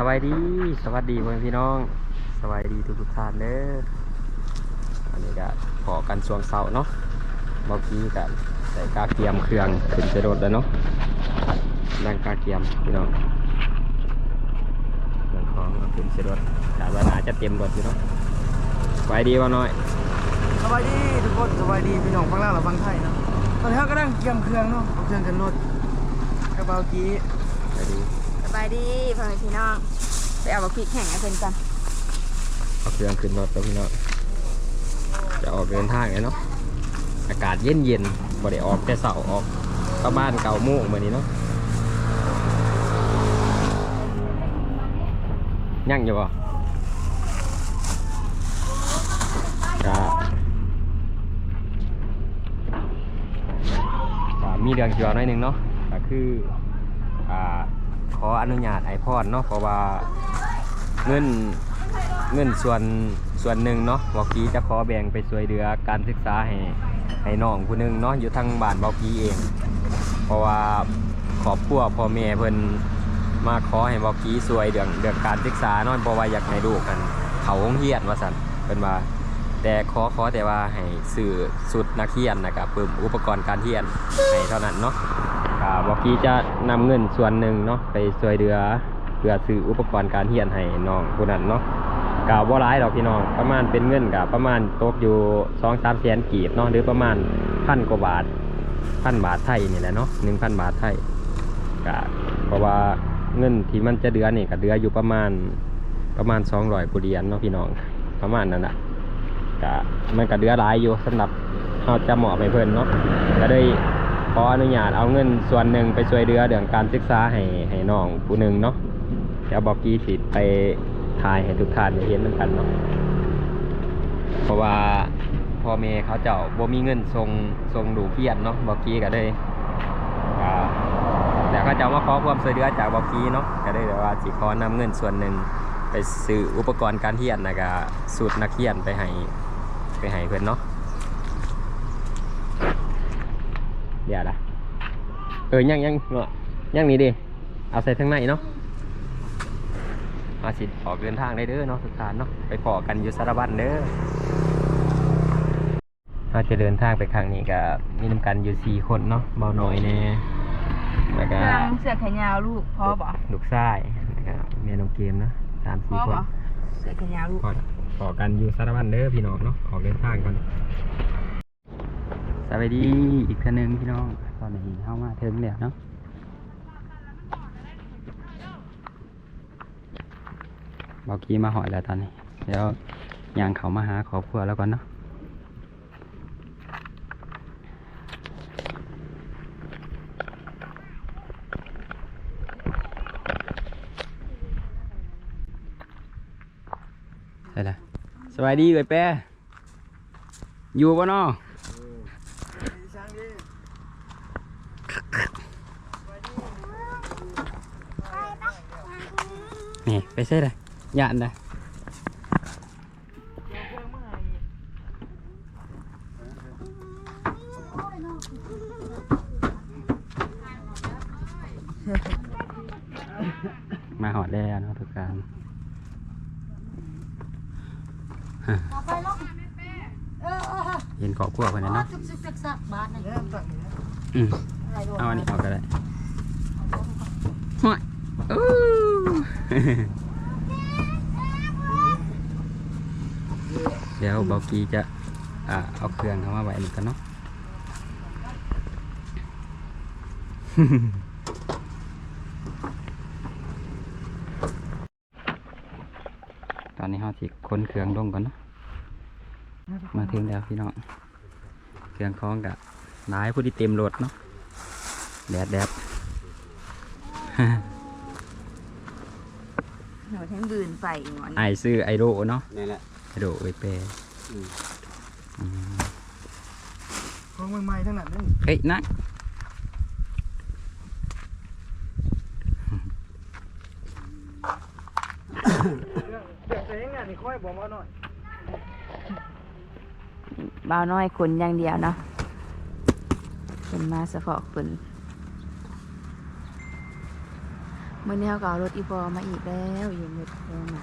สวัสดี สวัสดีพ่อพี่น้อง สวัสดีทุกทุกท่านเด้ออันนี้ก็ขอกันช่วงเสาร์เนาะเมื่อกี้ก็ใส่กาเกียมเครื่องขึ้นจะโดดแล้วเนาะนั่งกาเกียมพี่น้องเรื่องของถึงจะโดดแต่ว่านาจะเต็มรถอยู่เนาะสวัสดีว่าน้อยสวัสดีทุกคนสวัสดีพี่น้องฟังลาวและฟังไทยเนาะตอนนี้เราก็นั่งเกียมเครื่องเนาะเครื่องกันรถกระเป๋ากี้สวัสดี บายดีพ่อแม่พี่น้อง ไปเอาบักพริกแห้งให้เพิ่นกันเอาเครื่องขึ้นรถแล้วพี่น้อง จะออกเดินทางเลยเนาะ อากาศเย็นเย็นๆบ่ได้ออกแต่เสาออกก็บ้านเก่าโมงมื่อนี้เนาะยั่งอยู่ปะก็ก็มีเรื่องเกี่ยวหน่อยหนึ่งเนาะ ก็คือ ขออนุญาตไอพอเนาะเพราะว่าเงินเงินส่วนส่วนหนึ่งเนาะบอกกี้จะขอแบ่งไปช่วยเหลือการศึกษาให้ให้น้องผู้หนึงเนาะอยู่ทางบ้านบอกกี้เอง เพราะว่าครอบครัวพ่อแม่เพิ่นมาขอให้บอกกี้ช่วยเรื่องเรื่องการศึกษาเนาะเพราะว่าอยากให้ลูกกันเขาโรงเรียนว่าซั่นเพิ่นว่า แต่ขอขอแต่ว่าให้ซื้อสุดนักเรียนนะครับเพิ่มอุปกรณ์การเรียนให้เท่านั้นเนาะ บอกกี้จะนำเงินส่วนหนึ่งเนาะไปช่วยเหลือเพื่อซื้ออุปกรณ์การเรียนให้น้องผู้นั้นเนาะกาบ่าร้ายดอกพี่น้องประมาณเป็นเงินกับประมาณตกอยู่สองสามแสนกีบเนาะหรือประมาณพันกว่าบาทพันบาทไทยนี่แหละเนาะหนึ่งพันบาทไทยกะเพราะว่าเงินที่มันจะเดือนี่ก็เดืออยู่ประมาณประมาณสองร้อยกุเรียนเนาะพี่น้องประมาณนั้นแหละกะมันก็เดือหลายอยู่สำหรับเราจะเหมาะไปเพิ่นเนาะก็ได้ ขออนุญาตเอาเงินส่วนหนึ่งไปช่วยเดือเรื่องการศึกษาให้ให้น้องผู้หนึ่งเนาะเดี๋ยวบอกกี้สิไปถ่ายให้ทุกท่านได้เห็นเหมือนกันเนาะเพราะว่าพ่อแม่เขาเจ้าบ่มีเงินส่งส่งดูเพียนเนาะบอกกี้ก็ได้แต่เขาเจ้ามาขอความช่วยเหลือจากบอกกี้เนาะก็ได้แบบว่าสิขอนำเงินส่วนหนึ่งไปซื้ออุปกรณ์การเรียนนะก็สูตรนักเรียนไปให้ไปให้เพื่อนเนาะ เดี๋ยวละเออยังยังเนาะยังนี่ดิเอาใส่ทั้งในเนาะมาสิออกเดินทางได้เด้อเนาะสุดทานเนาะไปพอกันอยู่สารบันเด้อเราจะเดินทางไปครั้งนี้ก็มีนำกันอยู่สี่คนเนาะเบาหน่อยแน่แล้วก็กำลังเสื้อแขนยาวลูกพอบ่ลูกชายแล้วก็เมียน้องเกมนะสามพสี่อคนบ่เสื้อแขนยาวลูกพอพอกันอยู่สารบันเด้อพี่น้องเนาะออกเดินทางก่อน สวัสดีอีกท่านหนึ่งพี่น้อง ตอนนี้เข้ามาถึงแล้วเนาะบอกกี้มาหอยแล้วตอนนี้ เดี๋ยวย่างเขามาหาครอบครัวแล้วก่อนเนาะใช่ละสวัสดีเลยแป้อยู่ปะเนาะ ช่างดี นี่ไปใช่เลยยานเลยเกียมเครื่องเมื่อไหร่มาหอดได้แล้วเนาะทุกการเห็นขอบครัวคนนั้นเนาะเนี่ยตักนี่นะอืมเอาอันนี้ออกก็ได้ห่วยอู้ เดี๋ยวเบากีจะอ่าเอาเครื่องเข้ามาไว้หนึ่งกันเนาะ ตอนนี้เราสิค้นเครื่องลงก่อนเนาะ มาถึงแล้วพี่น้อง เครื่องคล้องกับนายผู้ที่เต็มรถเนาะ แดดแดด หนูทั้งบืนใส่อีกหมอนไอซื้อไอโดเนาะนี่แหละไอโดเอยเปรอืมของใหม่ๆทั้งนั้นนี่เฮ้ยนักเรื่องเรื่องแต่ยังไงนี่ค่อยบอกว่าหน่อยบ่าวน้อยคนอย่างเดียวเนาะคนมาเฉพาะคน มื่อนี้เขาก็เอารถอีพอมาอีกแล้วอยู่รถโรงหนา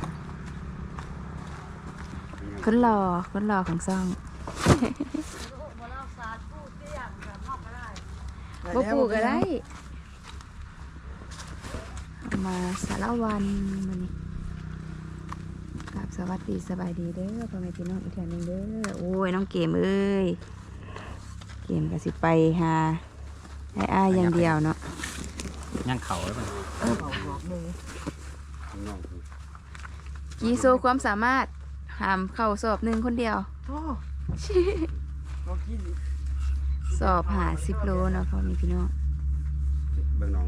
คนรอคนรอของซ่องบ่ปลูกก็ได้เอามาสารวันมันนี่กับสวัสดีสบายดีเด้อพ่อแม่พี่น้องอีกเทื่อหนึงเด้อโอ้ยน้องเกมเอ้ยเกมก็สิไปหาไอ้อ้ายอย่างเดียวเนาะ ย่างเขาแล้วมันเขาบอกหนึ่งกีโซความสามารถหามเข้าสอบหนึ่งคนเดียวโอ้บอกกินสอบหาสิบโลเนาะพ่อแม่พี่น้องเบิ่งน้อง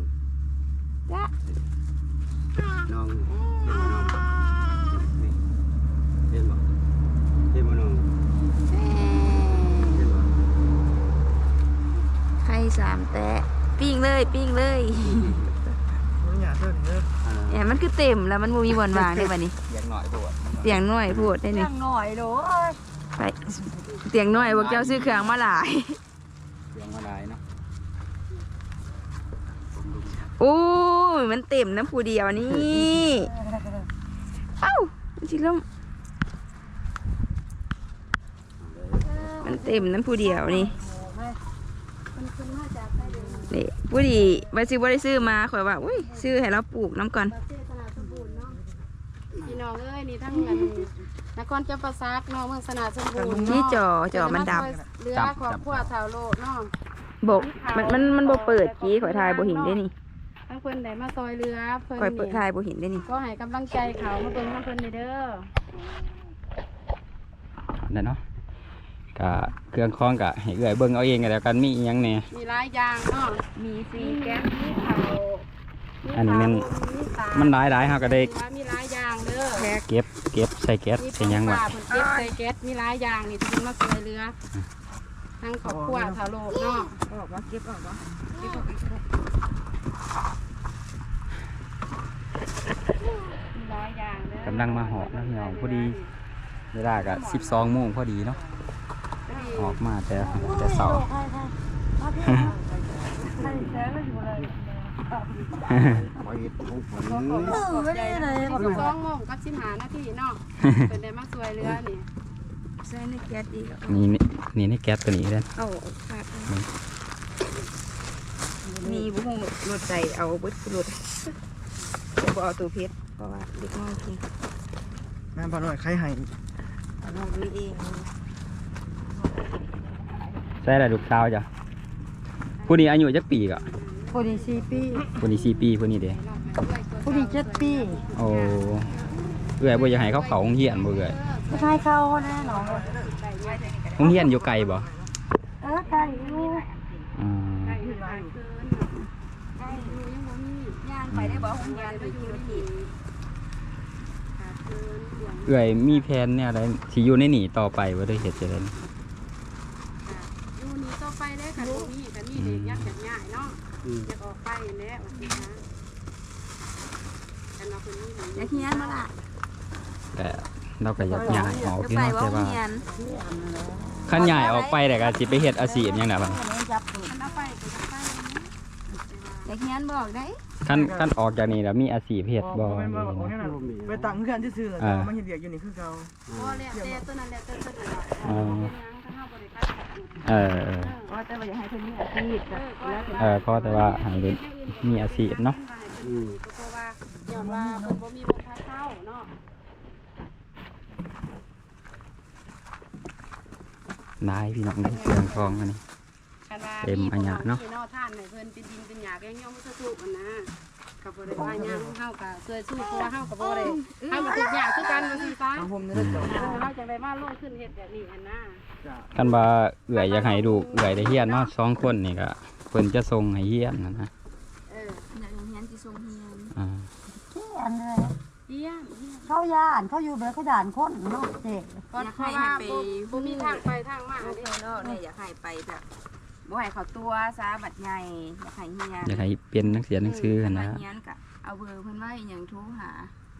จ้ะน้องนี่เห็นบ่เห็นบ่น้องเห็นบ่ไข่สามแตะ ปิ้งเลยปิ้งเลยมันหยาดเท่านี้เลยอ่าแหมมันคือเต็มแล้วมันบ่มีบอนวางได้บัดนี้เสียงหน่อยโดดเตียงน้อยพูดได้นี่ยังหน่อยโดไปเตียงน้อยพวกเจ้าซื้อเครื่องมาหลาย เสียงมาได้เนาะโอ้ยมันเต็มน้ำผู้เดียวนี่เอ้ามันสิลมมันเต็มน้ำผู้เดียวนี่ นี่ผู้ดีว่าสิบ่ได้ซื้อมาข่อยว่าอุ้ยซื้อให้เราปลูกน้ำก่อนพี่น้องเอ้ยนี่ทั้งเงินนครเจ้าประซักเนาะเมืองสนาสมบูรณ์ที่จอจอมันดเรือครอบครัวชาวโลกเนาะำบกมันมันมันบ่เปิดกี้ข่อยทายบ่เห็นได้นี่ทั้งเพิ่นได้มาซอยเรือเพิ่นข่อยเปิดนี่ทายบ่เห็นได้นี่ก็ให้กำลังใจเขามาเบิ่งน้ำเพิ่นนี่เด้อนั่นเนาะ กะเครื่องคล้องกะให้เอื้อยเบิ่งเอาเองก็แล้วกันมีอีหยังแหน่ มีหลายอย่างเนาะมีซีมีแก๊สมีเขามีอันนี้มัน มีตามันหลายหลายๆเฮาก็ได้มีหลายอย่างเด้อแพ็ค เก็บเก็บใส่แก๊สมีใส่หยังวะปลาเพิ่นเก็บใส่แก๊สมีหลายอย่างนี่ที่เพิ่นมาซอยเรือทั้งครอบครัวชาวโลกเนาะออกมาเก็บออกมามีหลายอย่างเด้อกำลังมาหอบนะพี่น้องพอดี เวลาก็12โมงพอดีเนาะ ออกมาแต่แต่เช้าสองโมงกับสิบห้านาทีเนาะเป็นได้มาสวยเรือนี่ใส่ในแก๊สอีกนี่นี่นี่ในแก๊สตัวนี้เด้อเอาขาดมีบุ้งรถใส่เอาเบิดรถบ่เอาตัวเพชรเพราะว่าเด็กน้อยกินแม่พอหน่อยใครให้เอาน้องดูเอง ใส่อะไรลูกสาวจ้ะผู้นี้อายุจักปีก็ผู้ดีสี่ปีผู้นี้4ปีผู้นี้เด้ผู้ดีเจ็ดปี โอ้เอื้อยบ่อยากให้เขาเข้าโรงเรียนบ่เอื้อยไม่ใช่เข้าแน่นอนโรงเรียนอยู่ไกลบ่เออไก่อยู่อืมย่างไปได้บ่ห้องยานไปอยู่ที่เอื้อยมีแผนแนวใดสิอยู่ในนี่ต่อไปบ่ได้เฮ็ดจังได๋อยู่นี่ต่อ ไปได้ค่ะลูกนี่กันนี่เด็กยักษ์แบบง่ายเนาะอยากออกไปแล้วว่าสินะกันเราคนนี้หนูอยากเฮียนมาล่ะแต่เราก็อยากย้ายออกจะพี่ไปน้องว่าแต่ห้อว่างเฮียนคันย้ายออกไปแต่ก็สิไปเฮ็ดอาชีพหยังน่ะบัดจับตัวกันเอาไปก็จะไปอยากเฮียนบอกได้คันคันออกจากนี่แล้วมีอาชีพเฮ็ดบ่แม่นบ่นี่บอกนะแค่นั้นไปตังเพื่อนที่ซื้อแล้วอ่ามาเห็นเดียกอยู่นี่คือเก่าพอแล้วแต่ตัวนั้นแล้วแต่ตัวนั้นอ๋อเป็นยังกันเฮาบ่ได้ตัดขาดอยู่เออเออ ว่าแต่ว่าอยากให้เพิ่นมีอาชีพเออก็แล้วแต่เออพอแต่ว่าให้เป็นมีอาชีพเนาะเพราะว่าย้อนว่าเพิ่นบ่มีบ่พาเข้าเนาะนายพี่น้องเด้อเครื่องทองอันนี้คันว่าเต็มอันหยาเนาะพี่เนาะท่านให้เพิ่นเป็นดินเป็นหญ้าแกงย่อมบ่ถูกกันนะ ก็บ่ได้ว่าหยังเฮาก็ช่วยสู้เพราะว่าเฮาก็บ่ได้เฮาก็ทุกอย่างคือกันว่าซี่ซะทางผมนี่ได้จบเราจะได้มาลงขึ้นเฮ็ดแบบนี้หั่นนะคันว่าเอื้อยอยากให้ลูกเอื้อยได้เฮียนเนาะสองคนนี่ก็เพิ่นจะส่งให้เฮียนนะนะเอออยากเฮียนสิส่งเฮียนอ่าที่อันเลยเยี่ยมเยี่ยมเขาย่านเขาอยู่แบบเขาด่านคนเนาะเจ๊ก่อนเพราะว่าบ่บ่มีทางไปทางมาเอาเด้เพิ่นเนาะเนี่ยอยากให้ไปแบบ บ่ให้เขาตัวซาบัดใหญ่อยากให้เฮียนอยากให้เป็นนักเรียนหนังสือกันนะเฮียนก็เอาเบอร์เพิ่นไว้หยังโทรหา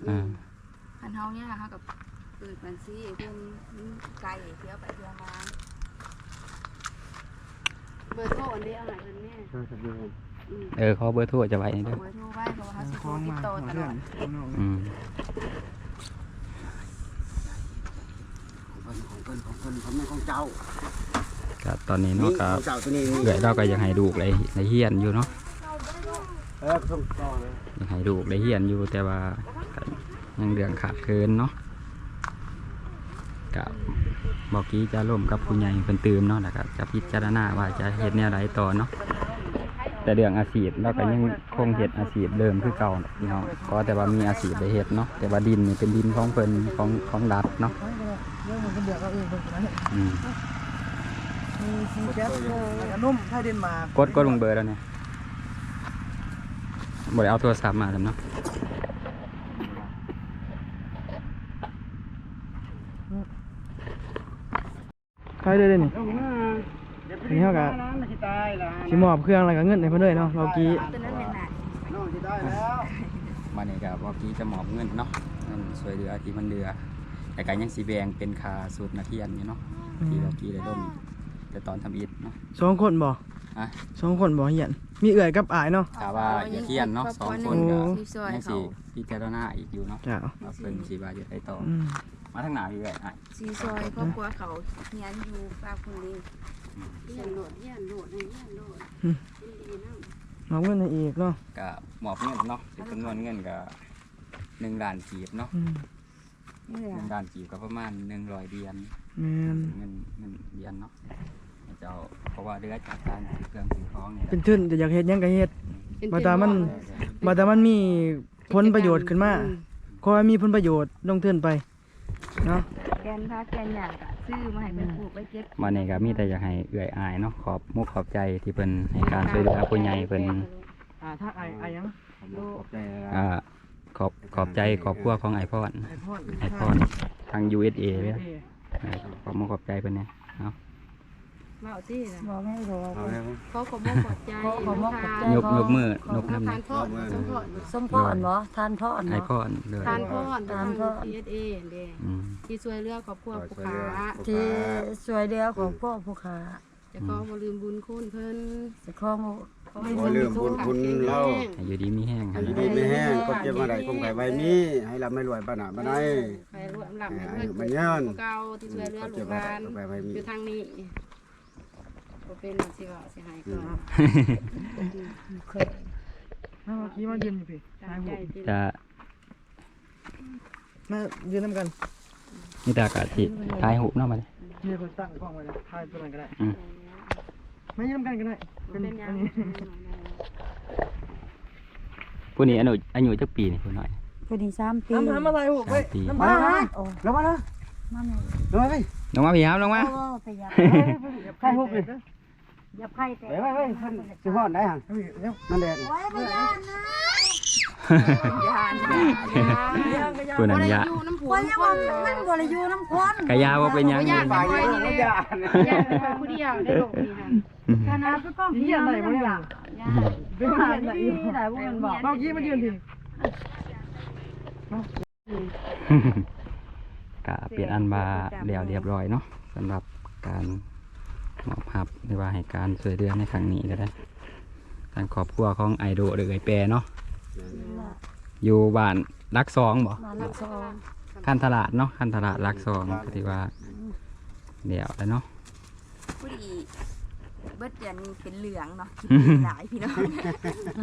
อ่าคันเฮาเนี่ยเฮากับเปิดบัญชีเพิ่นไกลเที่ยวไปเที่ยวมาเบอร์โทรอันเดียวให้เพิ่นแม่เออขอเบอร์โทรจะไว้นี่เด้อเบอร์โทรไว้เพราะว่าเขาสิคโทรล้องติดมาต่อตลเพื่ออนดน้องอืมของเพิ่นของเพิ่นของแม่ของเจ้า ก็ตอนนี้เนาะก็ของเจ้าตัวนี้นี่เอื้อยเราก็ยังให้ลูกเลยในเฮียนอยู่เนาะเออส่งต่อเลยยังให้ลูกได้เฮียนอยู่แต่ว่าก็ยังเรื่องขาดเคินเนาะกับบอกกี้จะร่วมกับผู้ใหญ่เพิ่นตื่มเนาะแล้วก็จะพิจารณาว่าจะเฮ็ดแนวใดต่อเนาะแต่เรื่องอาชีพเราก็ยังคงเฮ็ดอาชีพเดิมคือเก่าน่ะพี่น้องก็แต่ว่ามีอาชีพได้เฮ็ดเนาะแต่ว่าดินนี่เป็นดินของเพิ่นของของรัฐเนาะ เรื่องมันก็เดือดเอาเองเพิ่นนะอืม มีซีแก๊สแล้วก็นุ่มไทยเดนมาร์กกดกดลงเบอร์แล้วเนี่ยบ่ได้เอาโทรศัพท์มาแล้วเนาะใครได้เลยนี่นี่เฮาก็สิมอบเครื่องแล้วก็เงินให้เพิ่นเลยเนาะเมื่อกี้ตัวนั้นเป็นหนักน้องที่ได้แล้วมานี่ก็บอกกี้จะมอบเงินเนาะเงินช่วยเหลือที่มันเดือแต่ก็ยังสิแบ่งเป็นคาสูตรนักเรียนอยู่เนาะที่เรากี้ได้ร่ม แต่ตอนทำอิฐเนาะ สองคนบ่อะสองคนบ่เฮียน มีเอื้อยกับอายเนาะ ถามว่าอย่าเทียนเนาะสองคนก็โอ้ที่ซอยยังเขาสิพิจารณาอีกอยู่เนาะจ้าว่าเพิ่นสิว่าจะได้ต่อออืมมาทางหน้าพี่เอ้ยอะซีซอยครอบครัวเขาเฮียนอยู่ปากคุณลิงเฮียนโหลดเฮียนโหลดให้เฮียนโหลดดีๆนะมอบเงินให้อีกเนาะก็มอบเงินเนาะเป็นจำนวนเงินก็1ล้านกีบเนาะอืมนี่แหละ1ล้านกีบก็ประมาณ100เหรียญ แม่นเงินเงินเหรียญเนาะให้เจ้าเพราะว่าเดือจากการเครื่องสิ่งของเนี่ยเป็นทุนแต่อยากเฮ็ดหยังก็เฮ็ด เป็นบ่ตามันบ่แต่มันมีผลประโยชน์ขึ้นมาขอให้มีผลประโยชน์ลงทุนไปเนาะ แกนพาแกนหยางกะซื้อมาให้เป็นปลูกไปเก็บมานี่ก็มีแต่อยากให้เอื้อยอายเนาะขอบมุกขอบใจที่เพิ่นให้การช่วยเหลือผู้ใหญ่เพิ่นอ่าถ้าอายอายหยังขอบใจนะอ่าขอบขอบใจขอบครัวของไอพอนไอพอนไอพอนทาง USA เอเลยเออ ขอบมุกขอบใจเพิ่นเนี่ยเนาะเมาที่นะบอกไม่รู้เอาแล้วเขาขอบอกขอบใจขอขอบอกขอบใจยกยกมือนกน้ำทานะนพ่อสมพ่อสมพรบ่ทานพรไอเนาะพอนเลยทานพ่อทานพ่อทีเอสเอเด้อืมที่ช่วยเหลือครอบครัวผู้ค้าที่สวยเดียวของพ่อผู้ค้าจะขอบ่ลืมบุญคุณเพิ่นจะขอหมู่ ขอให้บ่ลืมบุญคุณเรา ให้อยู่ดีมีแห้งให้อยู่ดีไม่แห้งก็เจ็บมาได้คงไข่ใบมีให้เราไม่รวยบ้านหนาบ้านไหนใครรวมหลับให้ให้เพิ่นมันยืนเก่าที่ช่วยเหลือก็ลูเจ็บกหมาได้ลานคงไข่ใบมีอยู่ทางนี้บ่เป็นสิว่าสิให้ก็มาเมื่อกี้มายืนอยู่พี่ตามใจที่จะมายืนนํกันมีแต่กะสิถ่ายรูปเนาะมาเลยยืนเพิ่นตั้งกล้องไว้นะถ่ายตัวนั้นก็ได้อืม มายืนนํกันก็ได้ เป็นหยัอังนนี้ผู้นี้อายุอายุจักปีนี่ผู้น้อยผู้นี้3ปีน้ำน้ำอะไรหูไปสามปีน้ำมาน้ำเลยโอ้ลงมาเลยมาแม่ลงมาไปลงมาพี่ครับลงมาโอ้ไปยับไข่หุบเลยยับไข่แต่เดี๋ยวไปไปเพิ่นสิฮอดได้หั่นเฮ้ยเดี๋ยวมันแดดโอ้ยไปยันนะยานผู้นั้นยะอยู่น้ำผัวคนยังว่ามันบ่ได้อยู่น้ำคนกะยาว่าเป็นหยังญาติไปนี่เลยญาติไปผู้เดียวได้ลงนี่ค่ะ อืมขนาดก็ต้องเฮียนไหนบ่เนี่ยเป็นเฮียนไหนอยู่ที่ไหนพวกมันบอกเมื่อกี้มายืนพี่กะเปลี่ยนอันบาเรียวเรียบร้อยเนาะสำหรับการมอบหับหรือว่าให้การช่วยเหลือในครั้งนี้ก็ได้ทางครอบครัวของไอโดหรือไอแปรเนาะอยู่บ้านรักสองบ่มาลักซองคันตลาดเนาะคันตลาดรักสองก็ที่ว่าเดี๋ยวแล้วเนาะ ผู้ดีเบิดยันเป็นเหลืองเนาะอืมหลายพี่น้อง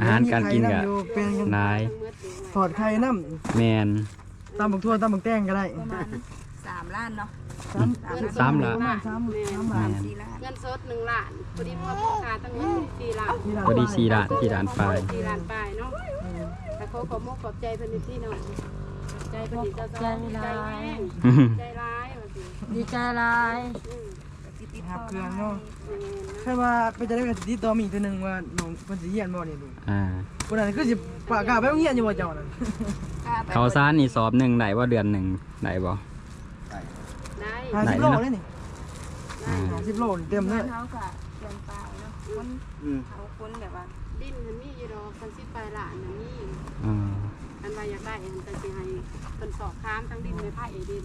อาหารการกินก็มีไข่ำอยู่เป็นกันนายถอดไข่น้แมนำตำบักทั่วตำบักแตงก็ได้ประมาณสามล้านเนาะสามสามละประมาณสามสามบาทแมนสี่ล้านเงินสดหนึ่งล้านพอดีพ่อพ่อค้าตั้งเงินสี่ล้านพอดีสี่ล้านสี่ล้านปลายสี่ล้านปลายเนาะแต่เขาขอมกขอบใจเพิ่นนิดที่หน่อยใจเพิ่นดีใจใจใจแห้งใจร้ายว่าสิดีใจหลายอืมติดติด หับต่อเครื่องเนาะแม่นนะแค่ว่าไปจะได้กันติดต่อมีอีกตัวหนึงว่าน้องเพิ่นสิเฮียนบ่นี่ดูอ่าคนนั้นคือสิปากกล้าไปโรงเรียนอยู่ว่าเจ้านั่นเขาวซ่านนี่สอบหนึ่งได้ว่าเดือนหนึ่งได้บ่ ได้ห้าไหนสิบโลนะเลยนี่ได้ห้าสิบโลนี่เต็มเลยเขาก็เกินไปเนาะคนอืมเขาคนแบบว่าดิ้นมันมีอยู่ดอกคันสิไปหลานน่ะมีอ่าอันว่าอยากได้อันแต่สิให้เพิ่นสอบค้ามทั้งดินในภาคเอดิน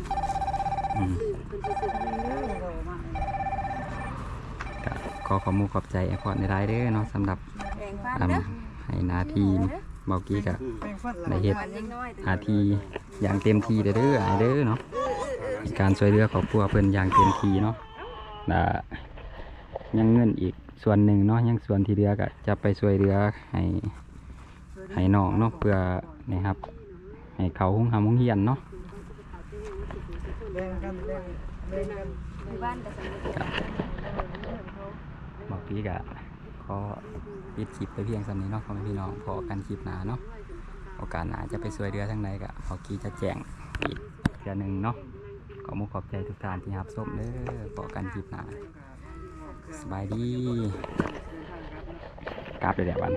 อืมสื่อเพิ่นสิสื่อก็ ขอขอมูขอบใจไอพอดในรายเด้อเนาะสำหรับงฟันทเด้อำให้หนาทีเบากี้กับแป้งฟันในเฮ็ดฟันเล็กน้อยหนาทีอย่างเต็มทีเด้อเด้อไอ้เด้อเนาะในการช่วยเหลือครอบครัวเพิ่นอย่างเต็มทีเนาะและยังเงินอีกส่วนหนึ่งเนาะยังส่วนที่เหลือก็จะไปช่วยเหลือให้ให้น้องเนาะเพื่อนะครับ ให้เขาหุ้งหามุงเฮียนเนาะแบอกพี่กะขอปิดคลิปไปเพียงสำนี้เนาะพ่อแม่พี่น้องพอกันคลิปหนาเนาะโอกาสหนาจะไปช่วยเรือทั้งใดกะพอกี้จะแจ้งอีกเรือหนึ่งเนาะขอมุขขอบใจทุกท่านที่รับชมเด้อพอกันคลิปหนาสบายดีกลับเลยแหละวัน